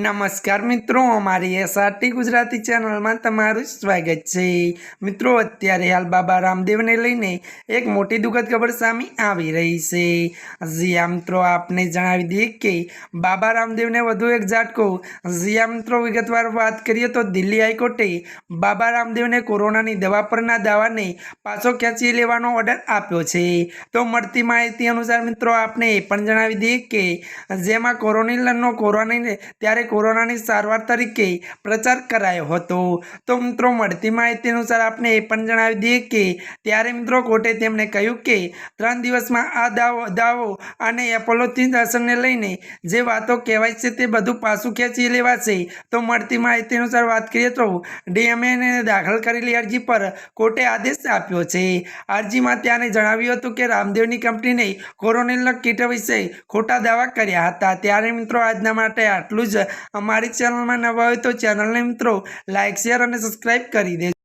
નમસ્કાર મિત્રો, અમારી એસઆરટી ગુજરાતી ચેનલમાં તમારું સ્વાગત છે. મિત્રો, અત્યારે હાલ બાબા રામદેવને લઈને એક મોટી દુઃખદ ખબર સામે આવી રહી છે. જીયા મિત્રો, આપને જણાવી દઈએ કે બાબા રામદેવને વધુ એક ઝાટકો. જીયા મિત્રો, વિગતવાર વાત કરીએ તો દિલ્હી હાઈકોર્ટે બાબા રામદેવને કોરોનાની દવા પરના દાવાને પાછો ખેંચી લેવાનો ઓર્ડર આપ્યો છે. તો મળતી માહિતી અનુસાર મિત્રો, આપને એ પણ જણાવી દઈએ કે જેમાં કોરોનિલનો કોરોની ત્યારે કોરોનાની સારવાર તરીકે પ્રચાર કરાયો હતો. તો મિત્રો, મળતી માહિતી અનુસાર આપને એ પણ જણાવી દઈએ કે ત્યારે મિત્રો કોર્ટે તેમણે કહ્યું કે ત્રણ દિવસમાં આ દાવો દાવો અને એપોલોથી દર્શનને લઈને જે વાતો કહેવાય છે તે બધું પાછું ખેંચી લેવાશે. તો મળતી માહિતી અનુસાર વાત કરીએ તો ડીએમએને દાખલ કરેલી અરજી પર કોર્ટે આદેશ આપ્યો છે. અરજીમાં ત્યાંને જણાવ્યું હતું કે રામદેવની કંપનીને કોરોનિલના કીટ વિશે ખોટા દાવા કર્યા હતા. ત્યારે મિત્રો, આજના માટે આટલું જ. અમારી ચેનલમાં નવા હોય તો ચેનલને મિત્રો લાઇક શેર અને સબસ્ક્રાઈબ કરી દેજો.